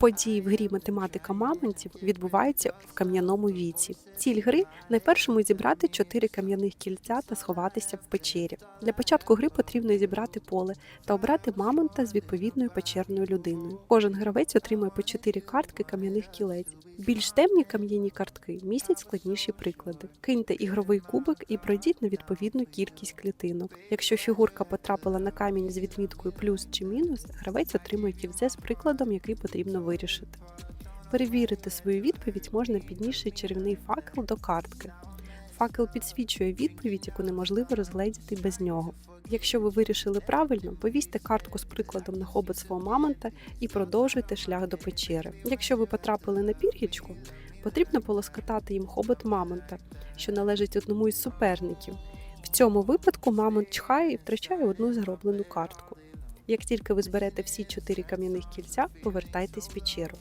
Події в грі математика мамонтів відбуваються в кам'яному віці. Ціль гри найпершому зібрати чотири кам'яних кільця та сховатися в печері. Для початку гри потрібно зібрати поле та обрати мамонта з відповідною печерною людиною. Кожен гравець отримує по чотири картки кам'яних кілець. Більш темні кам'яні картки містять складніші приклади. Киньте ігровий кубик і пройдіть на відповідну кількість клітинок. Якщо фігурка потрапила на камінь з відміткою плюс чи мінус, гравець отримує кільце з прикладом, який потрібно вирішити. Перевірити свою відповідь можна піднісши чарівний факел до картки. Факел підсвічує відповідь, яку неможливо розгледіти без нього. Якщо ви вирішили правильно, повісьте картку з прикладом на хобот свого мамонта і продовжуйте шлях до печери. Якщо ви потрапили на пір'ячку, потрібно полоскотати їм хобот мамонта, що належить одному із суперників. В цьому випадку мамонт чхає і втрачає одну зароблену картку. Як тільки ви зберете всі чотири кам'яних кільця, повертайтесь в печеру.